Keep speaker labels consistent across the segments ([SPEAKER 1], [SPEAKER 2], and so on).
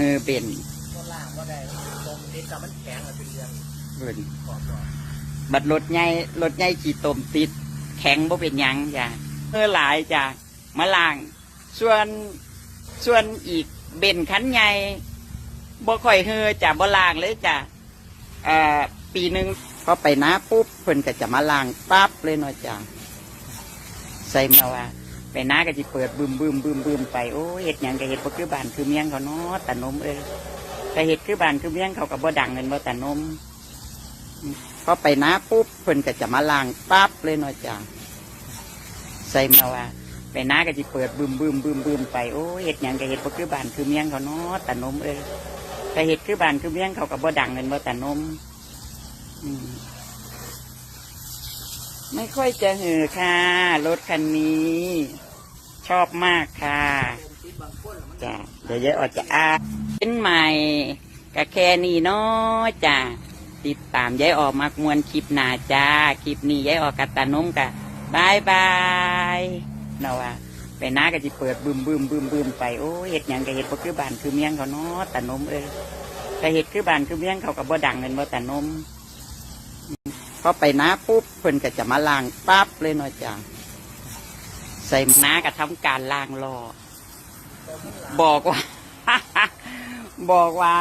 [SPEAKER 1] เออเป็น
[SPEAKER 2] ก็ล่างก็ได้ตรงนี้กับมันแข็งอะเป็นเรื่อง
[SPEAKER 1] เบิ่น
[SPEAKER 2] ขอบก่อน
[SPEAKER 1] บัดรถใหญ่รถใหญ่ขี่ตมติด แข็งบ่เป็นหยังจ้ะเออหลายจ้ะมาล่าง ส่วนส่วนอีกเบนคันใหญ่บ่ค่อยเฮอจ้ะบ่ล่างเลยจ้ะเอ่อปีหนึ่งพอไปนาปุ๊บเพิ่นก็จะมาล่างปั๊บเลยเนาะจ้ะใส่มาว่า ไปน้าก็จะเปิดบึมบึมบึมบึมไปโอ้เฮ็ดหยังก็เฮ็ดบ่คือบ้านคือเมียงเขาเนาะตะนมเอ้ยแต่เฮ็ดคือบ้านคือเมียงเขาก็บ่ดังเงินบ่ตะนมพอไปน้าปุ๊บเพิ่นก็จะมาล้างปั๊บเลยเนาะจ้ะใส่มาว่าไปน้าก็จะเปิดบึมบึมบึมบึมไปโอ้เฮ็ดหยังก็เฮ็ดบ่คือบ้านคือเมียงเขาเนาะตะนมเอ้ยแต่เฮ็ดคือบ้านคือเมียงเขาก็บ่ดังเงินบ่ตะนมอืมไม่ค่อยจะเหือค่ะ รถคันนี้ ชอบมากค่ะ
[SPEAKER 2] จ่างคนอะมัน
[SPEAKER 1] จ้ะเดี๋ยวเยอะออกจะอาเป็นใหม่ก็แค่นี้เนาะจ้ะติดตามยายออกมากมวนคลิปหนาจ้าคลิปนี้ยายออกกัตานมกะบายบายเนาะว่าไปน้าก็จะเปิดบึมบึมบึมบึมไปโอ้เห็ดหยังก็เห็ดบ่คือบ้านคือเมียงเขาเนาะตานมเอ้ยแต่เห็ดคือบ้านคือเมียงเขาก็บ่ดังเงินบ่ตานมพอไปน้าปุ๊บเพิ่นก็จะมาล้างปั๊บเลยเนาะจ้ะ ใส่น้าก็ทำการล้างรอบอกว่า บอกว่า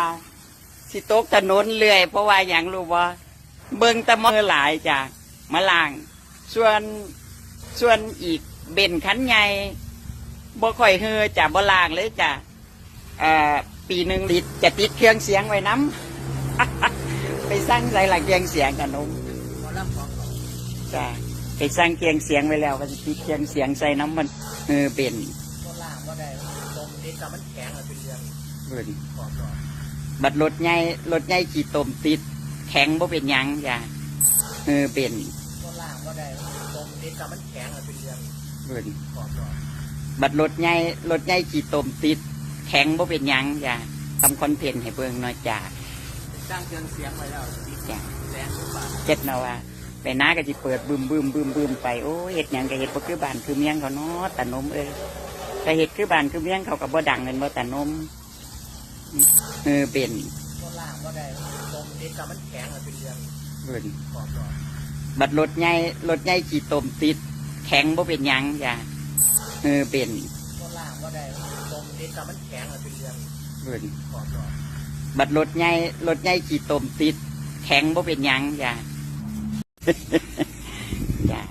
[SPEAKER 1] สิตกถนนเรื่อย เพราะว่าอย่างรู้ว่าเบิ่งตะมือหลายจ้ะมาล่าง ส่วนส่วนอีกเบนคันใหญ่บ่ค่อยเฮือจ้ะบ่ล่างเลยจ้ะปีหนึ่งติดจะติดเครื่องเสียงไว้น้ำไปสร้างใส่หลักเครื่องเสียงกันนม
[SPEAKER 2] หม
[SPEAKER 1] จ้ะ ไปสร้างเครื่องเสียงไว้แล้วก็จะติดเครื่องเสียงใส่น้ำมันเออเป็น
[SPEAKER 2] ก็ล่างก็ได้ตรงนี้กับมันแข็งอเป็นเรื่อง
[SPEAKER 1] เบิ่น
[SPEAKER 2] ขอบก่อน
[SPEAKER 1] บัดรถใหญ่รถใหญ่ขี่ตมติด แข็งบ่เป็นยังจ้ะเออเป็น
[SPEAKER 2] ก็ล่างก็ได้ตรงนี้กับมันแข็งอเป็นเรื่อง
[SPEAKER 1] เบิ่น
[SPEAKER 2] ขอบก่อน
[SPEAKER 1] บัดรถใหญ่รถใหญ่ขี่ตมติด แข็งบ่เป็นยังจ้ะทำคอนเทนต์ให้เบิ่งหน่อยจ้ะ
[SPEAKER 2] สร้างเครื่องเสียงไว้แล้วติด
[SPEAKER 1] จ้ะ
[SPEAKER 2] แสนกว่าบา
[SPEAKER 1] เจ็ดนาว่า ไปน้าก็จะเปิดบึมบึมบึมบึมไปโอ้เฮ็ดหยังก็เฮ็ดบ่คือบ้านคือเมียงเขาเนาะตะนมเอ้ยแต่เฮ็ดคือบ้านคือเมียงเขาก็บ่ดังเงินบ่ตะนมเออเป็น
[SPEAKER 2] ก็ล่างก็ได้ตรงนี้กับมันแข็งเป็นเรื่อง
[SPEAKER 1] เบิ่น
[SPEAKER 2] ขอบก่อน
[SPEAKER 1] บัดรถใหญ่รถใหญ่ขี่ตมติดแข็งบ่เป็นหยังจ้ะเออเป็น
[SPEAKER 2] ก็ล่างก็ได้ตรงนี้กับมันแข็งอเป็นเรื่อง
[SPEAKER 1] เพิ่น
[SPEAKER 2] บั
[SPEAKER 1] ดรถใหญ่รถใหญ่ขี่ตมติด แข็งบ่เป็นหยังจ้ะ จ้ะ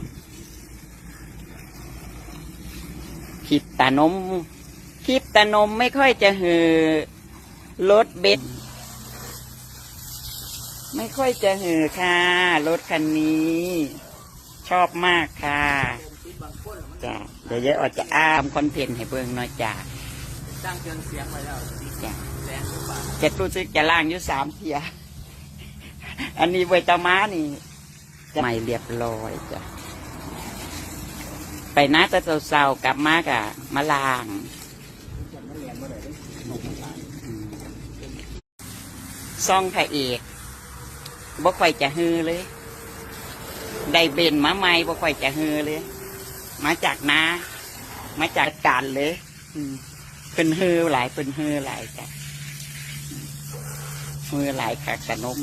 [SPEAKER 1] คลิปตานมคลิปตานมไม่ค่อยจะเหือรถเบนซ์ไม่ค่อยจะเหือค่ะ รถคันนี้ ชอบมากค่ะจ้ะเดี๋ยวเยอะออกจะอ้ามคอนเทนต์ให้เบิ่งหน่อยจ้ะ
[SPEAKER 2] สร้งเครื่องเสียงไว้แล้ว
[SPEAKER 1] จ้ะ
[SPEAKER 2] แสนกว่าบาท
[SPEAKER 1] จะรู้สึกจะล่างอยู่สามเทียอันนี้เวตามานี่ จะไม่เรียบร้อยจ้ะไปน้าจะเศร้าๆกลับมากะมาล่างซ่องพระเอกบ่ค่อยจะฮือเลย ได้เบนมาใหม่บ่ค่อยจะฮือเลย มาจากนามาจากการเลยเป็นฮือหลายเป็นฮือหลายจ้ะมือหลายขักขนม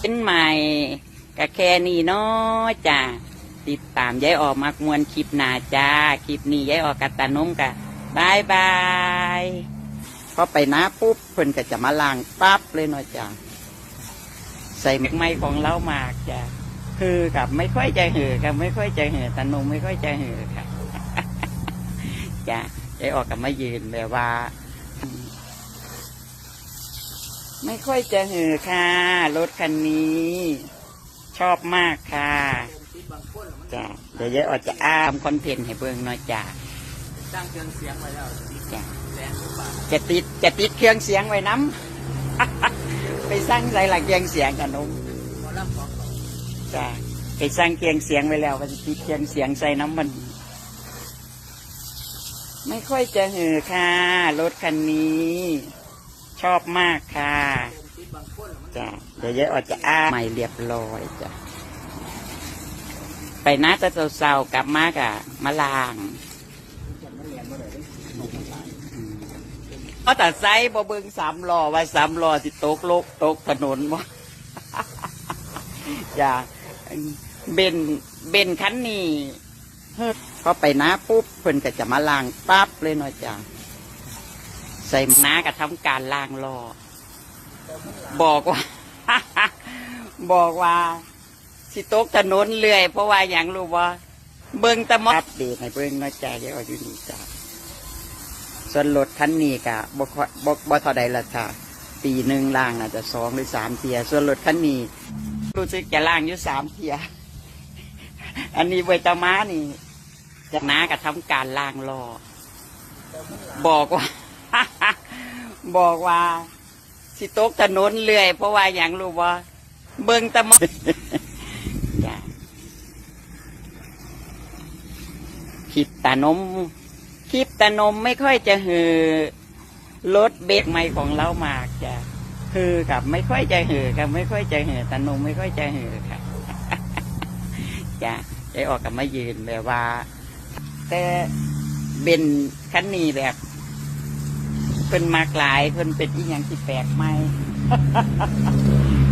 [SPEAKER 1] เป็นใหม่ก็แค่นี้เนาะจ้าติดตามยายออกมากมวนคลิปหนาจ้าคลิปนี้ยายออกกัตานมกะบายบายพอไปนาปุ๊บเพิ่นก็จะมาล้างปั๊บเลยเนาะจ้าใส่ไม้ของเรามากจ้าคือกับไม่ค่อยใจหือกับไม่ค่อยใจหือตานมไม่ค่อยใจหือค่ะจ้ายายออกกับมายืนแบบว่า ไม่ค่อยจะหือค่ะ รถคันนี้ ชอบมากค่ะจ้ะเดี๋ยวเยอะออกจะอ้ามคอนเทนต์ให้เบิ่งหน่อยจ้ะ
[SPEAKER 2] สร้างเครื่องเสียงไว้แล้ว
[SPEAKER 1] จ้ะจะติดจะติดเครื่องเสียงไว้น้ำไปสร้างใส่หลักเครื่องเสียงกันนม
[SPEAKER 2] หม
[SPEAKER 1] จ้ะไปสร้างเครื่องเสียงไว้แล้วก็จะติดเครื่องเสียงใส่น้ำมันไม่ค่อยจะหือค่ะ รถคันนี้ ชอบมากค่ะ
[SPEAKER 2] ตรงที่บางคนอะมัน
[SPEAKER 1] จ้ะเดี๋ยวเยอะออกจะอ้าไม่เรียบร้อยจ้ะไปน้าจะเศร้าๆกลับมากะมาล่าง
[SPEAKER 2] จะไม่เรียนเมื่อไหร่ได้
[SPEAKER 1] อืมเพราะแต่ไซค์บ่เบิ่งสามล้อว่าสามล้อสิตกโลกตกถนนบ่จ้าเบนเบนคันนี้เฮ้ยพอไปน้าปุ๊บเพิ่นก็จะมาล้างปั๊บเลยเนาะจ้า ใส่น้าก็ทำการล้างล้อบอกว่า บอกว่า สิตกถนนเรื่อย เพราะว่าอย่างรู้ว่าเบิ่งตะมออัปเดตให้เบิ่งนาะจ้าเยอาอยู่นี่จ้าส่วนรถคันนี้ก็บ่ค่อยบ่บ่เท่าใดละจ้าปีหนึ่งล่างอาจจะสองหรือสามเทีย ส่วนรถคันนี้รู้สึกจะล่างอยู่สามเทีย อันนี้เวตาม้านี่จะน้าก็ทำการล่างรอบอกว่า บอกว่าสิตกถนนเรื่อย เพราะว่าอย่างรู้ว่าเบิ่งแตะมอจ้ะคลิปตานมคลิปตานมไม่ค่อยจะหือรถเบรกไม่ของเรามากจ้ะฮือกับไม่ค่อยจะหือกับไม่ค่อยจะหือตานมไม่ค่อยจะหือค่ะจ้ะได้ออกกับมายืนแบบว่า แต่เบนคันนี้แบบ เพิ่นมากหลายเพิ่นเป็นอีหยังที่แปลกใหม่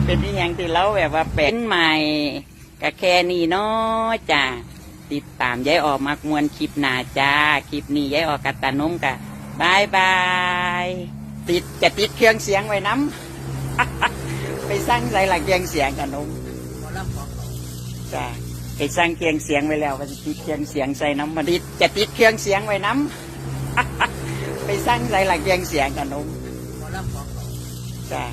[SPEAKER 1] เป็นอีหยังที่เราแบบว่าเป็นใหม่ก็แค่นี้เนาะจ้ะติดตามยายออกมากมวนคลิปหนาจ้าคลิปนี้ยายออกกัตตานุ่มกะบายบายติดจะติดเครื่องเสียงไว้น้ำ ไปสร้างใส่หลักเครื่องเสียงกันนม
[SPEAKER 2] หม
[SPEAKER 1] จ้าไปสร้างเครื่องเสียงไว้แล้วว่าจะติดเครื่องเสียงใส่น้ำมันติดจะติดเครื่องเสียงไว้น้ำ ไปสร้างใส่หลักเครื่องเสียงกันนม
[SPEAKER 2] หม
[SPEAKER 1] จ้า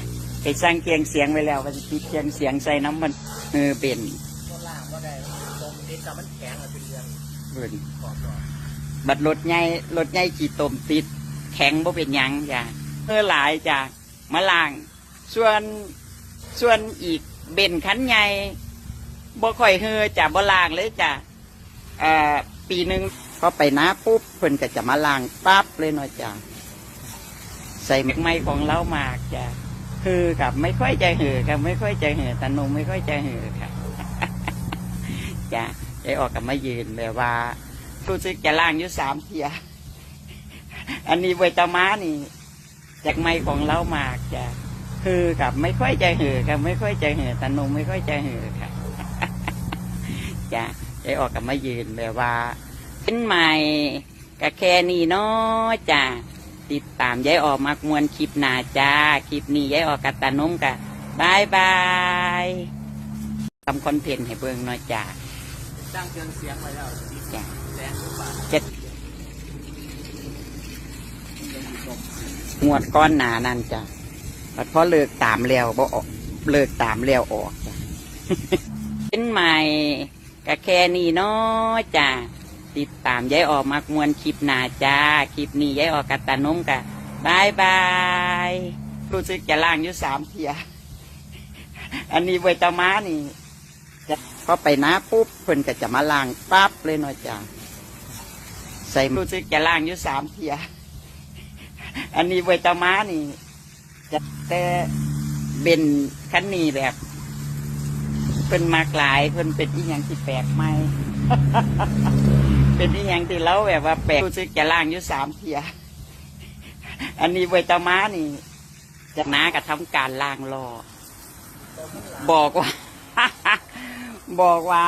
[SPEAKER 1] ไปสร้างเครื่องเสียงไว้แล้วว่าจะติดเครื่องเสียงใส่น้ำมันเออเป็น
[SPEAKER 2] ล่างก็ได้ตรงดินแต่มันแข็งอเป็นเรื่อง
[SPEAKER 1] เบิ่น
[SPEAKER 2] ขอบรอย
[SPEAKER 1] บัดรถใหญ่รถใหญ่ขี่ตมติด แข็งบ่เป็นยังจ้าเออหลายจ้ามาล่าง ส่วนส่วนอีกเบนคันใหญ่บ่ค่อยเฮือจ้าบ่ล่างเลยจ้าเอ่อปีหนึ่ง พอไปน้าปุ๊บเพิ่นก็จะมาล่างปั๊บเลยเนาะจ้าใส่ไม้ของเรามากจ้าคือกับไม่ค่อยใจเหือกับไม่ค่อยใจเหือตานมไม่ค่อยใจเหือค่ะจ้าได้ออกกับมายืนแบบว่ารู้สึกจะล่างอยู่สามเทียอันนี้เวตาม้านี่ จากไม้ของเรามากจ้ะคือกับไม่ค่อยใจเหือกับไม่ค่อยใจเหือตานมไม่ค่อยใจเหือค่ะจ้ะได้ออกกับมายืนแบบว่า เป็นใหม่ก็แค่นี้เนาะจ้ะติดตามยายออกมากมวนคลิปหน้าจ้าคลิปนี้ยายออกกัตานมกะบายบายทำคอนเทนต์ให้เบิ่งเนาะจ้ะ
[SPEAKER 2] สร้างเครื่องเสียงไว้แล้วดี
[SPEAKER 1] จ้ะ
[SPEAKER 2] แสนกว่าบา
[SPEAKER 1] เจ็ดงวดก้อนหนานั่นจ้ะบัดพอเลิกตามแล้วบ่ออกเลิกตามแล้วออกจ้ะเป็นใหม่ก็แค่นี้เนาะจ้ะ ติดตามยายออกมากมวนคลิปหนาจ้า คลิปนี้ยายออกกัตตานมกะบายบาย รู้สึกจะล่างอยู่สามเทีย อันนี้เวตาม้านี่จะพอไปน้าปุ๊บเพิ่นก็จะมาล้างปั๊บเลยเนาะจ้ะใส่รู้สึกจะล่างอยู่สามเทีย อันนี้เวตาม้านี่จะแต่เบนคันนี้แบบเพิ่นมากหลายเพิ่นเป็นอีหยังที่แปลกใหม่ เป็นอีหยังที่เราแบบว่าแปลกรู้สึกจะล่างอยู่สามเทียอันนี้เวตาม้านี่จะน้าก็ทำการล่างรอ บอกว่า บอกว่า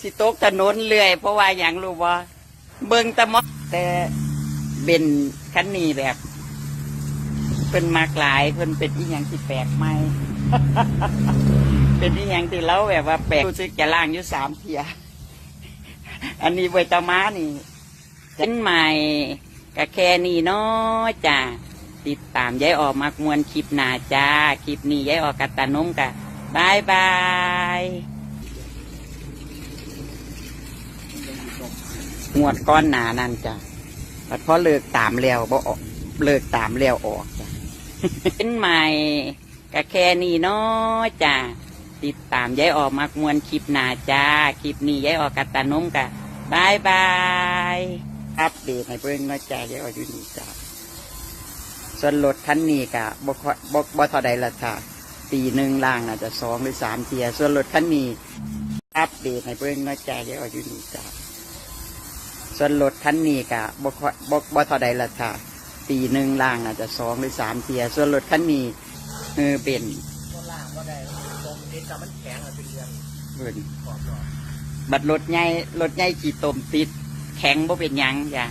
[SPEAKER 1] สิตกถนนเรื่อย เพราะว่าอย่างรู้ว่าเบิ่งตะมอแต่เบนคันนี้แบบเพิ่นมากหลายเพิ่นเป็นอีหยังที่แปลกใหม่เป็นอีหยังที่เราแบบว่าแปลกรู้สึกจะล่างอยู่สามเทีย อันนี้เวตาม้านี่เป็นใหม่ก็แค่นี้เนาะจ้ะติดตามยายออกมากมวนคลิปหน้าจ้า คลิปนี้ยายออกกัตตานมกะบายบายงวดก้อนหนานั่นจ้ะบัดพอเลิกตามแล้วบ่ออกเลิกตามแล้วออกจ้ะเป็นใหม่ก็แค่นี้เนาะจ้ะ ติดตามยายออกมากมวนคลิปหน้าจ้า คลิปนี้ยายออกกัตตานมกะบายบาย อัปเดตให้เพิ่งเนาะจ้ายายออกอยู่นี่จ้ะส่วนรถคันนี้กะบ่ค่อยบ่บ่เท่าใดละจ้ะปีหนึ่งล่างอาจจะสองหรือสามเทีย ส่วนรถคันนี้อัปเดตให้เพิ่งเนาะจ้ายายออกอยู่นี่จ้ะส่วนรถคันนี้กะบ่ค่อยบ่บ่เท่าใดละค่ะปีปีหนึ่งล่างอาจจะสองหรือสามเทีย ส่วนรถคันนี้เออเป็น
[SPEAKER 2] ก็ล่างก็ได้ตรง ดินแต่มันแข็งอะเป็นเดือน
[SPEAKER 1] เพิ่น
[SPEAKER 2] ขอบหรอก
[SPEAKER 1] บัดรถใหญ่รถใหญ่ขี่ตมติด แข็งบ่เป็นหยังจ้ะ